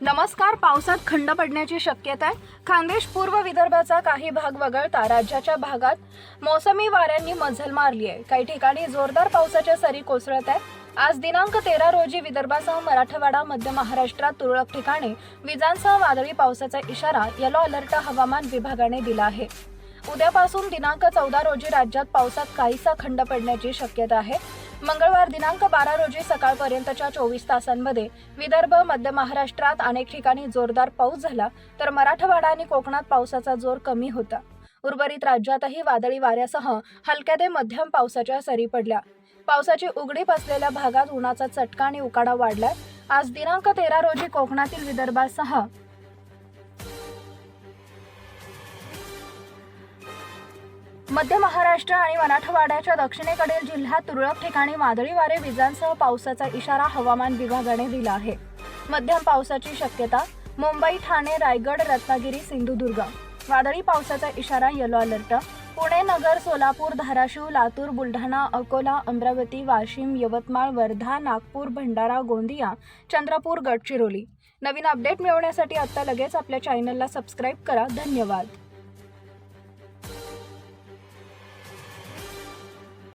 नमस्कार पावसात खंड पडण्याची शक्यता आहे. खानदेश पूर्व विदर्भाचा काही भाग वगळता राज्याच्या भागात मोसमी वाऱ्यांनी मजल मारली आहे काही ठिकाणी जोरदार पावसाच्या सरी कोसळत आहेत. आज दिनांक तेरा रोजी विदर्भासह मराठवाडा मध्य महाराष्ट्रात तुरळक ठिकाणी विजांसह वादळी पावसाचा इशारा येलो अलर्ट हवामान विभागाने दिला आहे. उद्यापासून दिनांक चौदा रोजी राज्यात पावसात काहीसा खंड पडण्याची शक्यता आहे. मंगळवार दिनांक बारा रोजी सकाळपर्यंतच्या चोवीस तासांमध्ये विदर्भ मध्य महाराष्ट्रात अनेक ठिकाणी जोरदार पाऊस झाला तर मराठवाडा आणि कोकणात पावसाचा जोर कमी होता. उर्वरित राज्यातही वादळी वाऱ्यासह हलक्या ते मध्यम पावसाच्या सरी पडल्या. पावसाची उघडीप असलेल्या भागात उन्हाचा चटका आणि उकाडा वाढलाय. आज दिनांक तेरा रोजी कोकणातील विदर्भासह मध्य महाराष्ट्र आणि मराठवाड्याच्या दक्षिणेकडील जिल्ह्यात तुरळक ठिकाणी वादळी वारे विजांसह पावसाचा इशारा हवामान विभागाने दिला आहे. मध्यम पावसाची शक्यता मुंबई ठाणे रायगड रत्नागिरी सिंधुदुर्ग. वादळी पावसाचा इशारा येलो अलर्ट पुणे नगर सोलापूर धाराशिव लातूर बुलढाणा अकोला अमरावती वाशिम यवतमाळ वर्धा नागपूर भंडारा गोंदिया चंद्रपूर गडचिरोली. नवीन अपडेट मिळवण्यासाठी आत्ता लगेच आपल्या चॅनलला सबस्क्राईब करा. धन्यवाद.